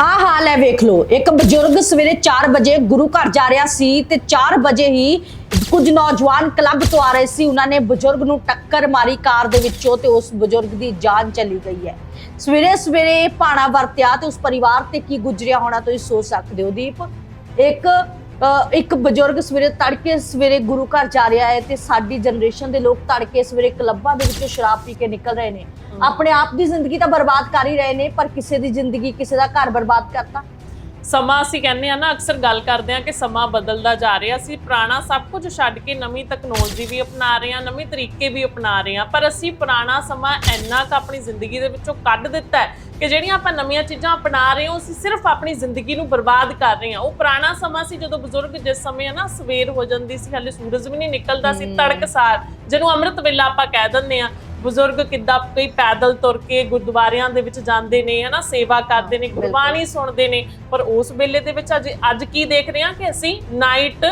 ਆ ਹਾਲ ਹੈ, ਵੇਖ ਲਓ। ਇੱਕ ਬਜ਼ੁਰਗ ਸਵੇਰੇ 4 ਵਜੇ ਗੁਰੂ ਘਰ ਜਾ ਰਿਹਾ ਸੀ ਤੇ 4 ਵਜੇ ਹੀ ਕੁਝ ਨੌਜਵਾਨ ਕਲੱਬ ਤੋਂ ਆ ਰਹੇ ਸੀ। ਉਹਨਾਂ ਨੇ ਬਜ਼ੁਰਗ ਨੂੰ ਟੱਕਰ ਮਾਰੀ ਕਾਰ ਦੇ ਵਿੱਚੋਂ ਤੇ ਉਸ ਬਜ਼ੁਰਗ ਦੀ ਜਾਨ ਚਲੀ ਗਈ ਹੈ। ਸਵੇਰੇ ਸਵੇਰੇ ਇਹ ਭਾਣਾ ਵਰਤਿਆ ਤੇ ਉਸ ਪਰਿਵਾਰ ਤੇ ਕੀ ਗੁਜ਼ਰਿਆ ਹੋਣਾ ਤੁਸੀਂ ਸੋਚ ਸਕਦੇ ਹੋ, ਦੀਪ? ਇੱਕ ਇੱਕ ਬਜ਼ੁਰਗ ਸਵੇਰੇ ਤੜਕੇ ਸਵੇਰੇ ਗੁਰੂ ਘਰ ਜਾ ਰਿਹਾ ਹੈ ਤੇ ਸਾਡੀ ਜਨਰੇਸ਼ਨ ਦੇ ਲੋਕ ਤੜਕੇ ਸਵੇਰੇ ਕਲੱਬਾਂ ਦੇ ਵਿੱਚੋਂ ਸ਼ਰਾਬ ਪੀ ਕੇ ਨਿਕਲ ਰਹੇ ਨੇ। ਆਪਣੇ ਆਪ ਦੀ ਜ਼ਿੰਦਗੀ ਤਾਂ ਬਰਬਾਦ ਕਰ ਹੀ ਰਹੇ ਨੇ ਪਰ ਕਿਸੇ ਦੀ ਜ਼ਿੰਦਗੀ ਕਿਸੇ ਦਾ ਘਰ ਬਰਬਾਦ ਕਰਤਾ। ਸਮਾਂ ਅਸੀਂ ਕਹਿੰਦੇ ਆ ਨਾ ਅਕਸਰ ਗੱਲ ਕਰਦੇ ਆ ਕਿ ਸਮਾਂ ਬਦਲਦਾ ਜਾ ਰਿਹਾ। ਅਸੀਂ ਪੁਰਾਣਾ ਸਭ ਕੁਝ ਛੱਡ ਕੇ ਨਵੀਂ ਟੈਕਨੋਲੋਜੀ ਵੀ ਅਪਣਾ ਰਹੇ ਆ ਨਵੇਂ ਤਰੀਕੇ ਵੀ ਅਪਣਾ ਰਹੇ ਆ ਪਰ ਅਸੀਂ ਪੁਰਾਣਾ ਸਮਾਂ ਇੰਨਾ ਕੁ ਆਪਣੀ ਜ਼ਿੰਦਗੀ ਦੇ ਵਿੱਚੋਂ ਕੱਢ ਦਿੱਤਾ ਹੈ ਕਿ ਜਿਹੜੀਆਂ ਆਪਾਂ ਨਵੀਆਂ ਚੀਜ਼ਾਂ ਅਪਣਾ ਰਹੇ ਹਾਂ ਅਸੀਂ ਸਿਰਫ ਆਪਣੀ ਜ਼ਿੰਦਗੀ ਨੂੰ ਬਰਬਾਦ ਕਰ ਰਹੇ ਹਾਂ। ਉਹ ਪੁਰਾਣਾ ਸਮਾਂ ਸੀ ਜਦੋਂ ਬਜ਼ੁਰਗ ਜਿਸ ਸਮੇਂ ਨਾ ਸਵੇਰ ਹੋ ਜਾਂਦੀ ਸੀ ਹਾਲੇ ਸੂਰਜ ਵੀ ਨਹੀਂ ਨਿਕਲਦਾ ਸੀ ਤੜਕਸਾਰ ਜਿਹਨੂੰ ਅੰਮ੍ਰਿਤ ਵੇਲਾ ਆਪਾਂ ਕਹਿ ਦਿੰਦੇ ਆ ਬਜ਼ੁਰਗ ਕਿੱਦਾਂ ਕਈ ਪੈਦਲ ਤੁਰ ਕੇ ਗੁਰਦੁਆਰਿਆਂ ਦੇ ਵਿੱਚ ਜਾਂਦੇ ਨੇ ਹਨਾ ਸੇਵਾ ਕਰਦੇ ਨੇ ਗੁਰਬਾਣੀ ਸੁਣਦੇ ਨੇ ਪਰ ਉਸ ਵੇਲੇ ਦੇ ਵਿੱਚ ਅੱਜ ਅੱਜ ਕੀ ਦੇਖ ਰਹੇ ਹਾਂ ਕਿ ਅਸੀਂ ਨਾਈਟ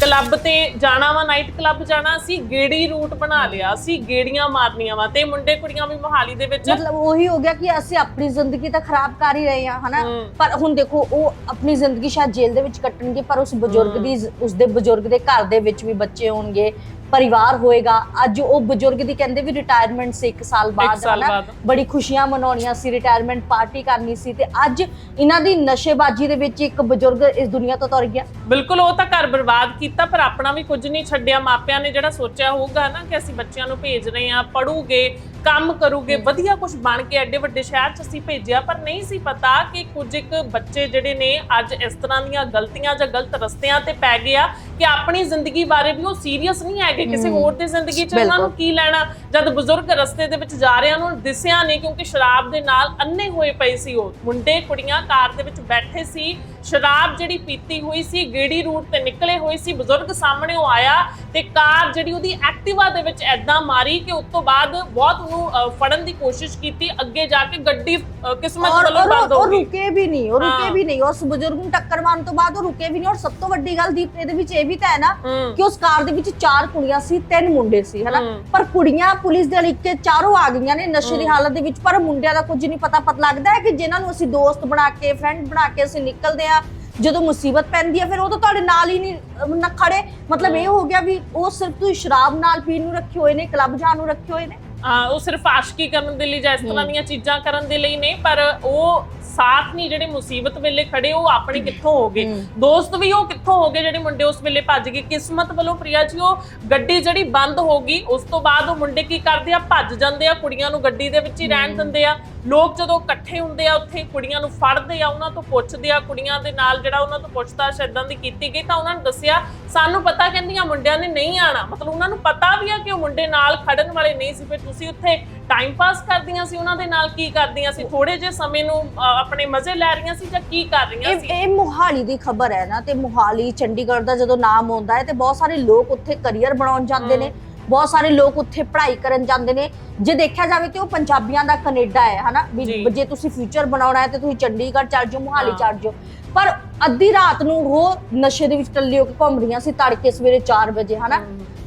ਕਲੱਬ ਤੇ ਜਾਣਾ ਵਾ ਨਾਈਟ ਕਲੱਬ ਜਾਣਾ ਅਸੀਂ ਗੇੜੀ ਰੂਟ ਬਣਾ ਲਿਆ ਅਸੀਂ ਗੇੜੀਆਂ ਮਾਰਨੀਆਂ ਵਾ ਤੇ ਮੁੰਡੇ ਕੁੜੀਆਂ ਵੀ ਮੋਹਾਲੀ ਦੇ ਵਿੱਚ ਮਤਲਬ ਉਹੀ ਹੋ ਗਿਆ ਕਿ ਅਸੀਂ ਆਪਣੀ ਜ਼ਿੰਦਗੀ ਤਾਂ ਖਰਾਬ ਕਰ ਹੀ ਰਹੇ ਹਾਂ ਹਨਾ। ਪਰ ਹੁਣ ਦੇਖੋ ਉਹ ਆਪਣੀ ਜ਼ਿੰਦਗੀ ਸ਼ਾਇਦ ਜੇਲ੍ਹ ਦੇ ਵਿੱਚ ਕੱਟਣਗੇ ਪਰ ਉਸ ਬਜ਼ੁਰਗ ਦੀ ਉਸਦੇ ਬਜ਼ੁਰਗ ਦੇ ਘਰ ਦੇ ਵਿੱਚ ਵੀ ਬੱਚੇ ਹੋਣਗੇ ਪਰਿਵਾਰ ਹੋਏਗਾ। ਅੱਜ ਉਹ ਬਜ਼ੁਰਗ ਦੀ ਕਹਿੰਦੇ ਵੀ ਰਿਟਾਇਰਮੈਂਟ ਸੀ 1 ਸਾਲ ਬਾਅਦ ਹਨਾ। ਬੜੀ ਖੁਸ਼ੀਆਂ ਮਨਾਉਣੀਆਂ ਸੀ ਰਿਟਾਇਰਮੈਂਟ ਪਾਰਟੀ ਕਰਨੀ ਸੀ ਤੇ ਅੱਜ ਇਹਨਾਂ ਦੀ ਨਸ਼ੇਬਾਜ਼ੀ ਦੇ ਵਿੱਚ ਇੱਕ ਬਜ਼ੁਰਗ ਇਸ ਦੁਨੀਆ ਤੋਂ ਤੁਰ ਗਿਆ। ਬਿਲਕੁਲ ਉਹ ਤਾਂ ਘਰ ਬਰਬਾਦ ਕੀਤਾ ਪਰ ਆਪਣਾ ਵੀ ਕੁਝ ਨਹੀਂ ਛੱਡਿਆ। ਮਾਪਿਆਂ ਨੇ ਜਿਹੜਾ ਸੋਚਿਆ ਹੋਊਗਾ ਨਾ ਕਿ ਅਸੀਂ ਬੱਚਿਆਂ ਨੂੰ ਭੇਜ ਰਹੇ ਹਾਂ ਪੜੂਗੇ ਕੰਮ ਕਰੂਗੇ ਵਧੀਆ ਕੁਝ ਬਣ ਕੇ ਐਡੇ ਵੱਡੇ ਸ਼ਹਿਰ 'ਚ ਅਸੀਂ ਭੇਜਿਆ ਪਰ ਨਹੀਂ ਸੀ ਪਤਾ ਕਿ ਕੁਝ ਇੱਕ ਬੱਚੇ ਜਿਹੜੇ ਨੇ ਅੱਜ ਇਸ ਤਰ੍ਹਾਂ ਦੀਆਂ ਗਲਤੀਆਂ ਜਾਂ ਗਲਤ ਰਸਤਿਆਂ ਤੇ ਪੈ ਗਏ ਆ ਕਿ ਆਪਣੀ ਜ਼ਿੰਦਗੀ ਬਾਰੇ ਵੀ ਉਹ ਸੀਰੀਅਸ ਨਹੀਂ ਹੈਗੇ ਕਿਸੇ ਹੋਰ ਦੀ ਜ਼ਿੰਦਗੀ 'ਚ। ਉਹਨਾਂ ਨੂੰ ਕੀ ਲੈਣਾ? ਜਦ ਬਜ਼ੁਰਗ ਰਸਤੇ ਦੇ ਵਿੱਚ ਜਾ ਰਹੇ ਉਹਨਾਂ ਨੂੰ ਦਿਸਿਆ ਨਹੀਂ ਕਿਉਂਕਿ ਸ਼ਰਾਬ ਦੇ ਨਾਲ ਅੰਨੇ ਹੋਏ ਪਏ ਸੀ ਉਹ। ਮੁੰਡੇ ਕੁੜੀਆਂ ਕਾਰ ਦੇ ਵਿੱਚ ਬੈਠੇ ਸੀ। ਸ਼ਰਾਬ ਜਿਹੜੀ ਪੀਤੀ ਹੋਈ ਸੀ ਗੇੜੀ ਰੂਟ ਤੇ ਨਿਕਲੇ ਹੋਏ ਸੀ ਬਜ਼ੁਰਗ ਸਾਹਮਣੇ ਉਹ ਆਇਆ ਤੇ ਕਾਰ ਜਿਹੜੀ ਉਹਦੀ ਐਕਟਿਵਾ ਦੇ ਵਿੱਚ ਐਦਾਂ ਮਾਰੀ ਕਿ ਉਸ ਤੋਂ ਬਾਅਦ ਬਹੁਤ ਉਹਨੂੰ ਫੜਨ ਦੀ ਕੋਸ਼ਿਸ਼ ਕੀਤੀ ਅੱਗੇ ਜਾ ਕੇ ਗੱਡੀ ਕਿਸਮਤ ਵੱਲੋਂ ਬੰਦ ਹੋ ਗਈ ਰੁਕੇ ਵੀ ਨਹੀਂ ਉਹ ਰੁਕੇ। ਵੀ ਨਹੀਂ ਉਸ ਬਜ਼ੁਰਗ ਨੂੰ ਟੱਕਰ ਮਾਰਨ ਤੋਂ ਬਾਅਦ ਉਹ ਰੁਕੇ ਵੀ ਨਹੀਂ ਔਰ ਸਭ ਤੋਂ ਵੱਡੀ ਗੱਲ ਦੀਪ ਇਹਦੇ ਵਿੱਚ ਇਹ ਵੀ ਤਾਂ ਹੈ ਨਾ ਕਿ ਉਸ ਕਾਰ ਦੇ ਵਿੱਚ ਚਾਰ ਕੁੜੀਆਂ ਸੀ ਤਿੰਨ ਮੁੰਡੇ ਸੀ ਹਨਾ। ਪਰ ਕੁੜੀਆਂ ਪੁਲਿਸ ਦੇ ਲਿਖ ਕੇ ਚਾਰੋਂ ਆ ਗਈਆਂ ਨੇ ਨਸ਼ੇ ਦੀ ਹਾਲਤ ਦੇ ਵਿੱਚ ਪਰ ਮੁੰਡਿਆਂ ਦਾ ਕੁਝ ਨਹੀਂ ਪਤਾ ਪਤਾ ਲੱਗਦਾ ਹੈ ਕਿ ਜਿਨ੍ਹਾਂ ਨੂੰ ਅਸੀਂ ਦੋਸਤ ਬਣਾ ਕੇ ਫਰੈਂਡ ਬਣਾ ਕੇ ਅਸੀਂ ਨਿਕਲਦੇ ਆ ਜਦੋਂ ਮੁਸੀਬਤ ਪੈਂਦੀ ਹੈ ਫਿਰ ਉਹ ਤਾਂ ਤੁਹਾਡੇ ਨਾਲ ਹੀ ਨਹੀਂ ਨਾ ਖੜੇ। ਮਤਲਬ ਇਹ ਹੋ ਗਿਆ ਵੀ ਉਹ ਸਿਰਫ ਤੁਸੀਂ ਸ਼ਰਾਬ ਨਾਲ ਪੀਣ ਨੂੰ ਰੱਖੇ ਹੋਏ ਨੇ ਕਲੱਬ ਜਾਣ ਨੂੰ ਰੱਖੇ ਹੋਏ ਨੇ। ਉਹ ਸਿਰਫ ਆਸ਼ਕੀ ਕਰਨ ਦੇ ਲਈ ਜਾਂ ਇਸ ਤਰ੍ਹਾਂ ਦੀਆਂ ਚੀਜ਼ਾਂ ਕਰਨ ਦੇ ਲਈ ਨਹੀਂ ਪਰ ਉਹ ਸਾਥ ਨਹੀਂ ਜਿਹੜੇ ਮੁਸੀਬਤ ਵੇਲੇ ਖੜੇ ਉਹ ਆਪਣੇ ਕਿੱਥੋਂ ਹੋ ਗਏ? ਦੋਸਤ ਵੀ ਉਹ ਕਿੱਥੋਂ ਹੋ ਗਏ ਜਿਹੜੇ ਮੁੰਡੇ ਉਸ ਵੇਲੇ ਭੱਜ ਗਏ? ਕਿਸਮਤ ਵੱਲੋਂ ਪ੍ਰਿਆ ਜੀ ਉਹ ਗੱਡੀ ਜਿਹੜੀ ਬੰਦ ਹੋ ਗਈ ਉਸ ਤੋਂ ਬਾਅਦ ਉਹ ਮੁੰਡੇ ਕੀ ਕਰਦੇ ਆ? ਭੱਜ ਜਾਂਦੇ ਆ ਕੁੜੀਆਂ ਨੂੰ ਗੱਡੀ ਦੇ ਵਿੱਚ ਹੀ ਰਹਿਣ ਦਿੰਦੇ ਆ। ਲੋਕ ਜਦੋਂ ਇਕੱਠੇ ਹੁੰਦੇ ਆ ਉੱਥੇ ਕੁੜੀਆਂ ਨੂੰ ਫੜਦੇ ਆ ਉਹਨਾਂ ਤੋਂ ਪੁੱਛਦੇ ਆ ਕੁੜੀਆਂ ਦੇ ਨਾਲ ਜਿਹੜਾ ਉਹਨਾਂ ਤੋਂ ਪੁੱਛਤਾਛ ਇਦਾਂ ਦੀ ਕੀਤੀ ਗਈ ਤਾਂ ਉਹਨਾਂ ਨੇ ਦੱਸਿਆ ਸਾਨੂੰ ਪਤਾ ਕਹਿੰਦੀਆਂ ਮੁੰਡਿਆਂ ਨੇ ਨਹੀਂ ਆਣਾ ਮਤਲਬ ਉਹਨਾਂ ਨੂੰ ਪਤਾ ਵੀ ਆ ਕਿ ਉਹ ਮੁੰਡੇ ਨਾਲ ਖੜਨ ਵਾਲੇ ਨਹੀਂ ਸੀ ਫਿਰ ਤੁਸੀਂ ਉੱਥੇ ਟਾਈਮ ਪਾਸ ਕਰਦੀਆਂ ਸੀ ਉਹਨਾਂ ਦੇ ਨਾਲ ਕੀ ਕਰਦੀਆਂ ਸੀ? ਥੋੜੇ ਜਿਹੇ ਸਮੇਂ ਨੂੰ ਅ, ਆਪਣੇ ਮਜ਼ੇ ਲੈ ਰਹੀਆਂ ਸੀ ਜਾਂ ਕੀ ਕਰ ਰਹੀਆਂ ਇਹ ਸੀ? ਇਹ ਮੁਹਾਲੀ ਦੀ ਖਬਰ ਹੈ ਨਾ ਤੇ ਮੁਹਾਲੀ ਚੰਡੀਗੜ੍ਹ ਦਾ ਜਦੋਂ ਨਾਮ ਆਉਂਦਾ ਹੈ ਤੇ ਬਹੁਤ ਸਾਰੇ ਲੋਕ ਉੱਥੇ ਕੈਰੀਅਰ ਬਣਾਉਣ ਜਾਂਦੇ ਨੇ ਬਹੁਤ ਸਾਰੇ ਲੋਕ ਉੱਥੇ ਪੜ੍ਹਾਈ ਕਰਨ ਜਾਂਦੇ ਨੇ। ਜੇ ਦੇਖਿਆ ਜਾਵੇ ਤੇ ਉਹ ਪੰਜਾਬੀਆਂ ਦਾ ਕੈਨੇਡਾ ਹੈ ਹਨਾ? ਵੀ ਜੀ। ਜੇ ਤੁਸੀਂ ਫਿਊਚਰ ਬਣਾਉਣਾ ਹੈ ਤੇ ਤੁਸੀਂ ਚੰਡੀਗੜ੍ਹ ਚੱਲ ਜਾਓ ਮੁਹਾਲੀ ਹਾਂ। ਚੱਲ ਜਾਓ। ਪਰ ਅੱਧੀ ਰਾਤ ਨੂੰ ਉਹ ਨਸ਼ੇ ਦੇ ਵਿੱਚ ਟੱਲੀ ਹੋ ਕੇ ਘੁੰਮ ਰਹੀਆਂ ਸੀ ਤੜਕੇ ਸਵੇਰੇ 4 ਵਜੇ ਹਨਾ?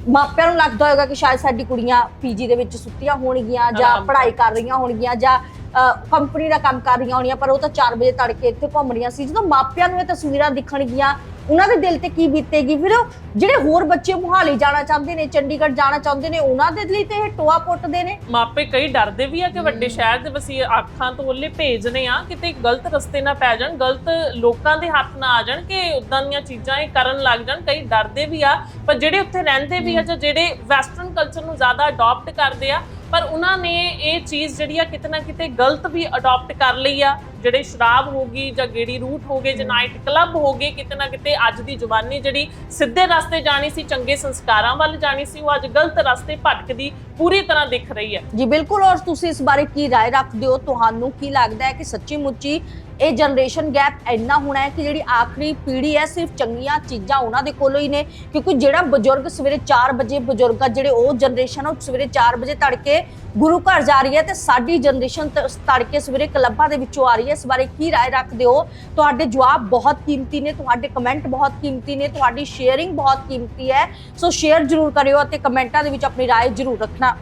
ਮਾਪਿਆਂ ਨੂੰ ਲੱਗਦਾ ਹੋਵੇਗਾ ਕਿ ਸ਼ਾਇਦ ਸਾਡੀ ਕੁੜੀਆਂ ਪੀਜੀ ਦੇ ਵਿੱਚ ਸੁੱਤੀਆਂ ਹੋਣਗੀਆਂ ਜਾਂ ਆਰਾਮ ਪੜ੍ਹਾਈ ਕਰ ਰਹੀਆਂ ਹੋਣਗੀਆਂ ਜਾਂ ਕੰਪਨੀ ਦਾ ਕੰਮ ਕਰ ਰਹੀਆਂ ਹੋਣਗੀਆਂ ਪਰ ਉਹ ਤਾਂ 4 ਵਜੇ ਤੜਕੇ ਇੱਥੇ ਘੁੰਮ ਰਹੀਆਂ ਸੀ। ਜਦੋਂ ਮਾਪਿਆਂ ਨੂੰ ਇਹ ਤਸਵੀਰਾਂ ਦਿਖਣਗੀਆਂ ਉਹਨਾਂ ਦੇ ਦਿਲ ਤੇ ਕੀ ਬੀਤੇਗੀ? ਫਿਰ ਉਹ ਜਿਹੜੇ ਹੋਰ ਬੱਚੇ ਮੁਹਾਲੀ ਜਾਣਾ ਚਾਹੁੰਦੇ ਨੇ ਚੰਡੀਗੜ੍ਹ ਜਾਣਾ ਚਾਹੁੰਦੇ ਨੇ ਉਹਨਾਂ ਦੇ ਲਈ ਤੇ ਇਹ ਟੋਆ ਪੁੱਟਦੇ ਨੇ? ਮਾਪੇ ਕਈ ਡਰਦੇ ਵੀ ਆ ਕਿ ਵੱਡੇ ਸ਼ਹਿਰ ਦੇ ਵਸੀ ਅੱਖਾਂ ਤੋਂ ਉਹਲੇ ਭੇਜਨੇ ਆ ਕਿਤੇ ਗਲਤ ਰਸਤੇ ਨਾ ਪੈ ਜਾਣ ਗਲਤ ਲੋਕਾਂ ਦੇ ਹੱਥ ਨਾ ਆ ਜਾਣ ਕਿ ਉਦਾਂ ਦੀਆਂ ਚੀਜ਼ਾਂ ਇਹ ਕਰਨ ਲੱਗ ਜਾਣ। ਕਈ ਡਰਦੇ ਵੀ ਆ ਪਰ ਜਿਹੜੇ ਉੱਥੇ ਰਹਿੰਦੇ ਵੀ ਆ ਜਾਂ ਜਿਹੜੇ ਵੈਸਟਰਨ ਕਲਚਰ ਨੂੰ ਜ਼ਿਆਦਾ ਅਡਾਪਟ ਕਰਦੇ ਆ ਪਰ ਉਹਨਾਂ ਨੇ ਇਹ ਚੀਜ਼ ਜਿਹੜੀ ਆ ਕਿਤੇ ਨਾ ਕਿਤੇ ਗਲਤ ਵੀ ਅਡਾਪਟ ਕਰ ਲਈ ਆ। ਜਿਹੜੇ ਸ਼ਰਾਬ ਹੋ ਗਈ ਜਾਂ ਗੇੜੀ ਰੂਟ ਹੋ ਗਏ ਜਾਂ ਨਾਈਟ ਕਲੱਬ ਹੋ ਗਏ ਕਿਤੇ ਨਾ ਕਿਤੇ ਅੱਜ ਦੀ ਜਵਾਨੀ ਜਿਹੜੀ ਸਿੱਧੇ ਰਸਤੇ ਜਾਣੀ ਸੀ ਚੰਗੇ ਸੰਸਕਾਰਾਂ ਵੱਲ ਜਾਣੀ ਸੀ ਉਹ ਅੱਜ ਗਲਤ ਰਸਤੇ ਭਟਕਦੀ ਪੂਰੀ ਤਰ੍ਹਾਂ ਦਿਖ ਰਹੀ ਹੈ ਜੀ ਬਿਲਕੁਲ ਔਰ ਤੁਸੀਂ ਇਸ ਬਾਰੇ ਕੀ رائے ਰੱਖਦੇ ਹੋ ਤੁਹਾਨੂੰ ਕੀ ਲੱਗਦਾ ਹੈ ਕਿ ਸੱਚੀ ਮੁੱਚੀ ਇਹ ਜਨਰੇਸ਼ਨ ਗੈਪ ਇੰਨਾ ਹੋਣਾ ਹੈ ਕਿ ਜਿਹੜੀ ਆਖਰੀ ਪੀੜ੍ਹੀ ਹੈ ਸਿਰਫ ਚੰਗੀਆਂ ਚੀਜ਼ਾਂ ਉਹਨਾਂ ਦੇ ਕੋਲੋਂ ਹੀ ਨੇ ਕਿਉਂਕਿ ਜਿਹੜਾ ਬਜ਼ੁਰਗ ਸਵੇਰੇ 4 ਵਜੇ ਬਜ਼ੁਰਗ ਆ ਜਿਹੜੇ ਉਹ ਜਨਰੇਸ਼ਨ ਉਹ ਸਵੇਰੇ 4 ਵਜੇ ਤੜਕੇ ਗੁਰੂ ਘਰ ਜਾ ਰਹੀ ਹੈ ਤੇ ਸਾਡੀ ਜਨਰੇਸ਼ਨ ਤੜਕੇ ਸਵੇਰੇ ਕਲੱਬਾਂ ਦੇ ਵਿੱਚੋਂ ਆ ਰਹੀ ਹੈ ਇਸ ਬਾਰੇ ਕੀ رائے ਰੱਖਦੇ ਹੋ ਤੁਹਾਡੇ ਜਵਾਬ ਬਹੁਤ ਕੀਮਤੀ ਨੇ ਤੁਹਾਡੇ ਕਮੈਂਟ ਬਹੁਤ ਕੀਮਤੀ ਨੇ ਤੁਹਾਡੀ ਸ਼ੇਅਰਿੰਗ ਬਹੁਤ ਕੀਮਤੀ ਹੈ ਸੋ ਸ਼ੇਅਰ ਜ਼ਰੂਰ ਕਰਿਓ ਅਤੇ ਕਮੈਂਟਾਂ ਦੇ ਵਿੱਚ ਆਪਣੀ رائے ਜ਼ਰੂਰ ਰੱਖਣਾ